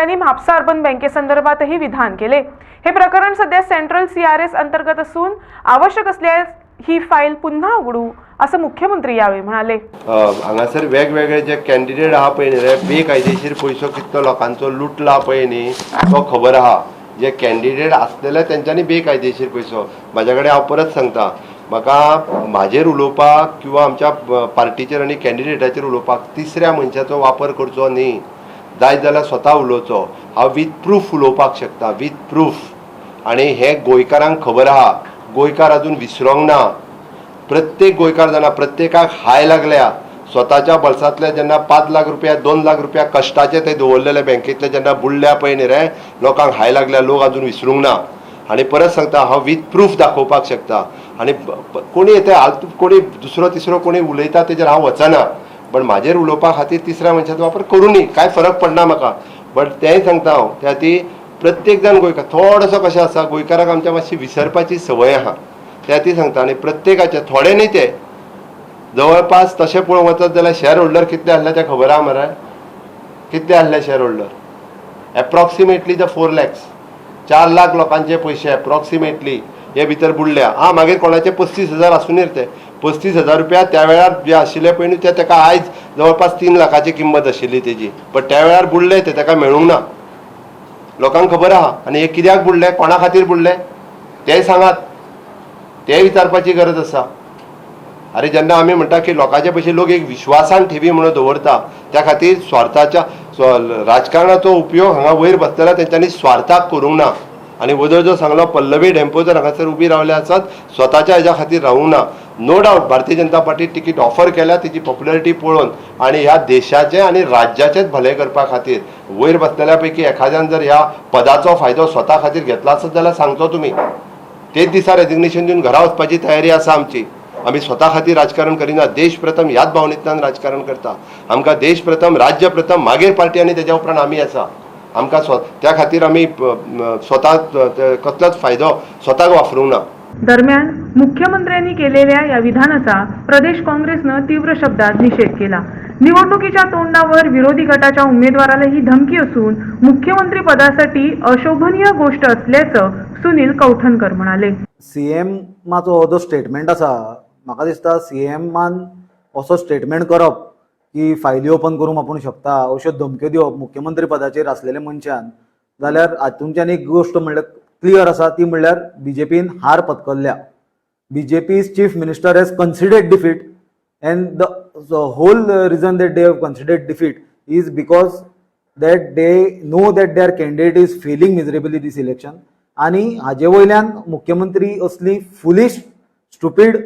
मुख्यमंत्र्यांनी म्हापसा अर्बन बँकेसंदर्भातही विधान केले. हे प्रकरण सध्या सेंट्रल सीआरएस अंतर्गत असून आवश्यक असल्यास ही फाईल पुन्हा उघडू असं मुख्यमंत्री यावेळी म्हणाले. हांगासर वेगवेगळे जे कॅन्डिडेट आहा पळय न्ही रे बेकायदेशीर पयसो कितलो लोकांचो लुटला पळय न्ही तो खबर आहा जे कॅन्डिडेट आसलेले तेंच्यांनी बेकायदेशीर पयसो म्हाज्या कडेन हांव परत सांगता म्हाका म्हाजेर उलोवपाक किंवा आमच्या पार्टीचेर आनी कॅन्डिडेटाचेर उलोवपाक तिसऱ्या मनशाचो वापर करचो न्ही जाय जाल्यार स्वता उलोवचो. हांव वीथ प्रूफ उलोवपाक शकता वीथ प्रूफ आनी हे गोंयकारांक खबर आहा. गोंयकार अजून विसरोंक ना. प्रत्येक गोंयकार जाणा प्रत्येकाक हाय लागल्या स्वताच्या बळसांतले जेन्ना पांच लाख रुपया दोन लाख रुपया कश्टाचे ते दवरलेले बँकेतले जेन्ना बुडल्या पळय न्ही रे लोकांक हाय लागल्या लोक अजून विसरूंक ना. आनी परत सांगता हांव वीथ प्रूफ दाखोवपाक शकता. आनी कोणी येते कोणी दुसरो तिसरो कोणी उलयता तेजेर हांव वचना. पण म्हाजेर उलोवपा खातीर तिसऱ्या मनशाचो वापर करूनी कांय फरक पडना म्हाका बट तेंय सांगता हो, हांव त्या ती प्रत्येक जाण गोंयकार थोडोसो कशें आसा गोंयकाराक आमच्या मातशी विसरपाची संवय आहा. त्या ती सांगता आनी प्रत्येकाचे थोडे न्ही ते जवळपास तशें पळोवंक वचत जाल्यार शेअर होल्डर कितले आसले ते खबर आहा मरे? कितले आसले shareholder approximately the four lakhs चार लाख लोकांचे पयशे एप्रॉक्सिमेटली हे भितर बुडल्या हा मागीर कोणाचे पस्तीस हजार आसुनीर ते पस्तीस हजार रुपया त्या वेळार जे आशिल्ले पळय न्हू ते ताका आयज जवळपास तीन लाखाची किंमत आशिल्ली तेजी पण त्या वेळार बुडले ते ताका मेळूंक ना. लोकांक खबर आहा. आनी हे कित्याक बुडले? कोणा खातीर बुडले? तेय सांगात. तेय विचारपाची गरज आसा. अरे जेन्ना आमी म्हणटा की लोकांचे पयशे लोक एक विश्वासान ठेवी म्हणून दवरता त्या खातीर स्वार्थाच्या राजकारणाचो उपयोग हांगा वयर बसतना तेंच्यांनी स्वार्थाक करूंक ना. आनी वदळ जो सांगलो पल्लवी डेम्पो जर हांगासर उबी रावले आसात स्वताच्या हेज्या खातीर रावूंक ना. No doubt Bharatiya Janata party ticket offer केल्या तिची पॉप्युलरिटी पळोवन आनी ह्या देशाचे आनी राज्याचेच भले करपा खातीर वयर बसलेल्या पैकी एखाद्यान जर ह्या पदाचो फायदो स्वता खातीर घेतला आसत जाल्यार सांगचो तुमी तेच दिसा रेजिग्नेशन दिवन घरा वचपाची तयारी आसा आमची. आमी स्वता खातीर राजकारण करिना देश प्रथम ह्याच भावनेंतल्यान राजकारण करता. आमकां देश प्रथम राज्य प्रथम मागीर पार्टी आनी तेज्या उपरांत आमी आसा आमकां स्व त्या खातीर आमी स्वता कसलोच फायदो स्वताक वापरूंक ना. दरम्यान मुख्यमंत्र्यांनी केलेल्या या विधानाचा प्रदेश काँग्रेसनं तीव्र शब्दात निषेध केला. निवडणुकीच्या तोंडावर विरोधी गटाच्या उमेदवाराला ही धमकी असून मुख्यमंत्री पदासाठी अशोभनीय गोष्ट असल्याचं सुनील कौठणकर म्हणाले. सीएमाचो हो जो स्टेटमेंट आसा. म्हाका दिसता सीएमान असो स्टेटमेंट करप की फायली ओपन करूंक आपूण शकता. अश्यो धमक्यो दिवप मुख्यमंत्री पदाचेर आसलेल्या मनशान. जाल्यार हातूंतल्यान एक गोश्ट म्हणल्यार क्लियर आसा ती म्हणल्यार बी जे पीन हार पत्करल्या. B J P chief minister has considered defeat and the whole reason that they have considered defeat is because that they know that there that is failing miserably this election आणि हाजे वयल्यान मुख्यमंत्री असली foolish stupid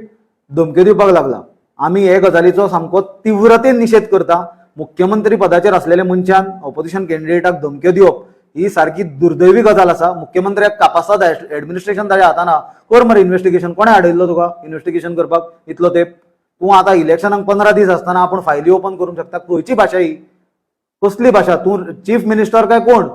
धमक्यो दिवपाक लागला. आमी हे गजालीचो सामको तीव्रतेन निषेध करता. मुख्यमंत्री पदाचेर आसलेल्या मनशान ऑपोजिशन कॅन्डिडेटाक धमक्यो दिवप. ही सारकी दुर्दैवी गजाल आसा मुख्यमंत्र्याक कापासाद एडमिनिस्ट्रेशन ताच्या हाताना कर मरे इन्व्हेस्टिगेशन कोणे हाडयल्लो तुका? इन्व्हेस्टिगेशन करपाक इतलो तेप तूं आतां इलेक्शनाक पंदरा दीस आसतना आपूण फायली ओपन करूंक शकता. खंयची भाशा ही? कसली भाशा तूं चीफ मिनिस्टर काय कोण?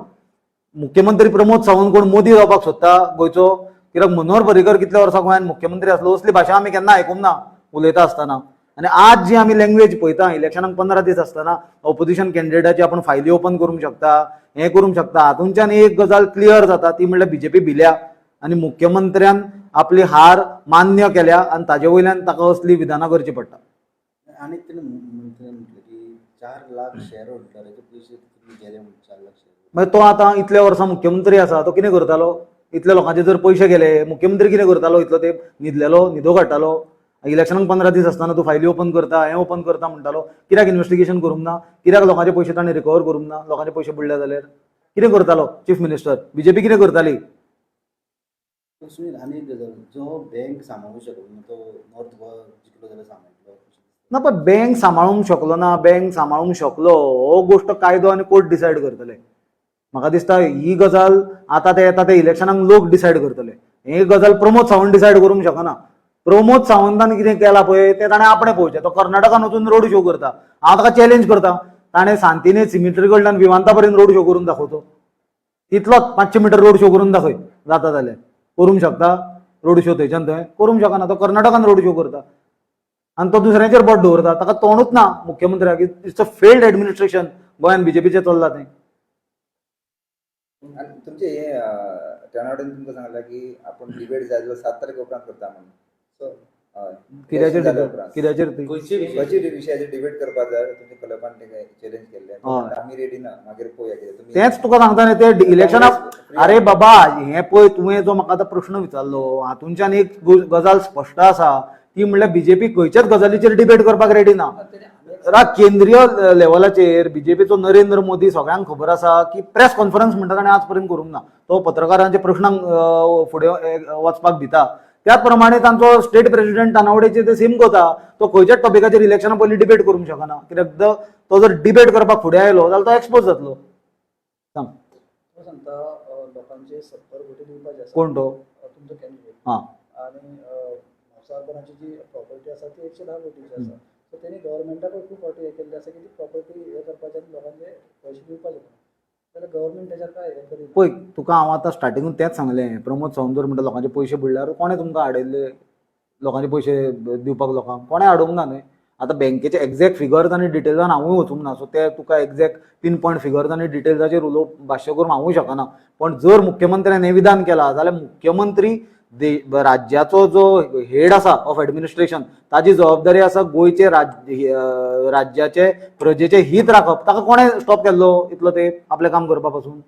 मुख्यमंत्री प्रमोद सावंत कोण? मोदी जावपाक सोदता. गोंयचो कित्याक मनोहर पर्रीकर कितल्या वर्सां गोंयांत मुख्यमंत्री आसलो? असली भाशा आमी केन्ना आयकूंक ना. उलयता आसतना आनी आज जी आमी लँग्वेज पळयता इलेक्शनाक पंदरा दीस आसतना ऑपोजिशन कॅन्डिडेटाची आपूण फायली ओपन करूंक शकता हें करूंक शकता. हातूंच्यान एक गजाल क्लियर जाता ती म्हणल्यार बीजेपी भिल्या आनी मुख्यमंत्र्यान आपली हार मान्य केल्या आनी ताजे वयल्यान ताका असली विधानां करची पडटा. की चार लाख शेअर होल्डराचे पैसे तुम्ही गेले म्हणून चार लाख मागीर तो आतां इतल्या वर्सां मुख्यमंत्री आसा तो कितें करतालो? इतल्या लोकांचे जर पयशे गेले मुख्यमंत्री कितें करतालो? इतलो ते न्हिदलेलो न्हिदो काडटालो इलेक्शनाक पंदरा दीस आसतना तूं फायली ओपन करता हें ओपन करता म्हणटालो कित्याक इन्व्हेस्टिगेशन करूंक ना. कित्याक लोकांचे पयशे ताणें रिकवर करूंक ना. लोकांचे पयशे बुडले जाल्यार. कितें करतालो? चीफ मिनिस्टर बीजेपी कितें करताली? जो बँक सांभाळू शकलो ना तो नॉर्थ गोवा जिंकलो जाल्यार सांबाळटलो ना पण बँक सांबाळूंक शकलो ना. बँक सांबाळूंक शकलो. हो गोश्ट कायदो आनी कोर्ट डिसायड करतले. म्हाका दिसता ही गजाल आतां ते येता ते इलेक्शनाक लोक डिसायड करतले. ही गजाल प्रमोद सावंत डिसायड करूंक शकना. प्रमोद सावंतान कितें केलां पळय तें ताणें आपणें पळोवचें तो कर्नाटकान वचून रोड शो करता. हांव ताका चॅलेंज करता? ताणें सांतिने सिमिट्री कडल्यान विमानता पर्यंत रोड शो करून दाखोवचो तितलोच पांचशे मिटर रोड शो करून दाखय जाता जाल्यार करूंक शकता? रोड शो थंयच्यान थंय करूंक शकना तो कर्नाटकान रोड शो करता. आनी तो दुसऱ्यांचेर बोट दवरता ताका तोंडूच ना मुख्यमंत्र्याक इट्स अ फेल्ड एडमिनिस्ट्रेशन गोंयान बीजेपीचें चल्लां तें. आणि तुमचे हे टर्नआउटान तुमकां सांगला की आपण डिबेट जाय जाल्यार सात तारीख उपरांत करता म्हणून. सो हय कित्याचेर जाल्या debate? उपरांत. कित्याचेर ती खंयच्या विशयाचेर डिबेट करपाक जाय तुमच्या क्लबान तेका चॅलेंज केल्ले हय. आमी रेडी ना मागीर पळोवया कितें तुमी तेंच तुका सांगता न्ही ते इलेक्शनाक अरे बाबा हे पळय तुवें जो म्हाका आतां प्रश्न विचारलो हातूंच्यान एक गजाल स्पश्ट आसा. ती म्हणल्यार बीजेपी खंयच्याच गजालीचेर डिबेट करपाक रेडी ना? रा केंद्रीय लेवलाचेर बीजेपीचो नरेंद्र मोदी सगळ्यांक खबर आसा की प्रेस कॉन्फरन्स म्हणटा ताणें आज पर्यंत करूंक ना. तो पत्रकारांच्या प्रश्नांक फुडें वचपाक भिता. त्याच प्रमाणे तांचो स्टेट प्रेसिडेंट तानावडेचे ते सेम कोता तो खंयच्याच टॉपिकाचेर इलेक्शना पयलीं डिबेट करूंक शकना. कित्याक ज- तो जर डिबेट करपाक फुडें आयलो जाल्यार तो एक्सपोज जातलो. सांग कोण तो कॅन्डिडेट हां. जी प्रॉपर्टी आसा ती एकशे धा कोटीची आसा. सो तेणी गव्हर्मेंटाकूय खूब फावटी हे केल्ले आसा की ती प्रॉपर्टी हे करपाचे आनी लोकांचे पयशे दिवपाचे जाल्यार काय हे पळय तुका हांव आतां स्टार्टिंगून तेंच सांगलें. प्रमोद सावंत जर म्हणटा लोकांचे पयशे बुडल्यार कोणें तुमकां आडयल्ले लोकांचे पयशे दिवपाक लोकांक कोणें आडोवंक ना न्हय? आतां बँकेचे एक्झॅक्ट फिगर्स आनी डिटेल्सान हांवूय वचूंक ना सो ते तुका एक्झॅक्ट पीन पॉयंट फिगर्स आनी डिटेल्साचेर उलोवप भाश्य करून हांवूय शकना. पण जर मुख्यमंत्र्यान हें विधान केलां जाल्यार मुख्यमंत्री दे राज्याचो जो हेड आसा ऑफ एडमिनिस्ट्रेशन ताची जबाबदारी आसा गोंयचे राज अं, राज्याचे प्रजेचे हित राखप. ताका कोणें स्टॉप केल्लो इतलो ते आपलें काम करपा पासून?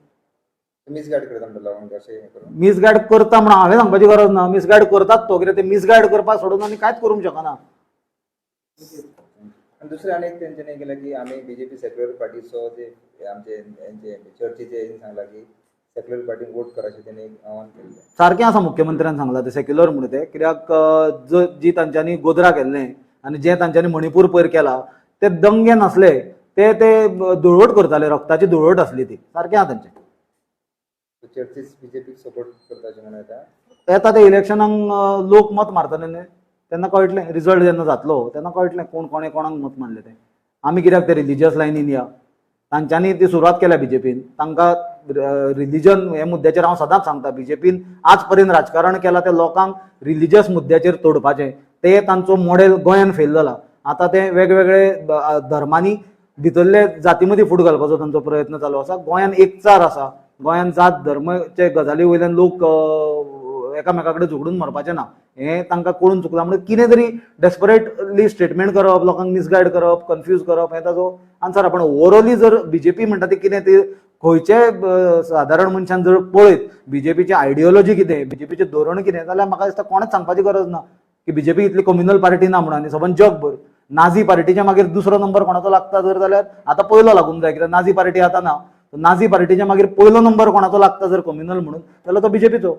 मिसगायड करता मिसगायड करता म्हणून हांवें सांगपाची गरज ना. मिसगायड करतात तो कित्याक ते मिसगायड करपाक सोडून आनी कांयच करूंक शकना. दुसरें आनी एक तेंच्यांनी केलें की आमी बीजेपी सेक्युलर पार्टीचो जे आमचे चर्चीचे सांगला की सेक्युलर पार्टीक वोट करा अशें तेणी एक आव्हान केल्लें सारकें आसा मुख्यमंत्र्यान सांगलां ते सेक्युलर म्हणून ते. कित्याक ज जी तांच्यांनी गोधरा केल्लें आनी जें तांच्यांनी मणिपूर पयर केलां ते दंगे नासले ते ते धुळवट करताले रक्ताची धुळवट आसली ती. सारकें आहा तांचें चर्चीस बीजेपीक सपोर्ट करता अशें म्हणून येता येता ते इलेक्शनाक लोक मत मारतले न्ही तेन्ना कळटलें रिजल्ट जेन्ना जातलो तेन्ना कळटलें कोण कोणें कोणाक मत मारलें तें. आमी कित्याक ते रिलिजियस लायनीन या? तांच्यांनी ती सुरवात केल्या बीजेपीन. तांकां रिलीजन हे मुद्द्याचेर हांव सदांच सांगता बीजेपीन आज पर्यंत राजकारण केलां ते लोकांक रिलीजियस मुद्द्याचेर तोडपाचें. ते तांचो मॉडेल गोंयान फेल जाला आतां ते वेगवेगळे धर्मांनी भितरले जाती मदीं फूट घालपाचो तांचो प्रयत्न चालू आसा गोंयान एकचार आसा गोंयान जात धर्मचे गजाली वयल्यान लोक एकामेका कडेन झगडून मरपाचे ना. हें तांकां कळून चुकलां म्हणून कितें तरी डेस्परेटली स्टेटमेंट करप लोकांक मिसगायड करप कन्फ्यूज करप हें ताचो आन्सर आहा पण ओवरऑली जर बीजेपी म्हणटा ती कितें ती खंयचे साधारण सादारण मनशान जर पळयत बीजेपीची आयडियोलॉजी कितें बीजेपीचें धोरण कितें जाल्यार म्हाका दिसता कोणेच सांगपाची गरज ना की बीजेपी इतली कम्युनल पार्टी ना म्हणून आनी सबंद जगभर. नाझी पार्टीच्या मागीर दुसरो नंबर कोणाचो लागता जर जाल्यार आतां पयलो लागूंक जाय कित्याक नाझी पार्टी आतां ना. नाझी पार्टीच्या मागीर पयलो नंबर कोणाचो लागता जर कम्युनल म्हणून जाल्यार तो बीजेपीचो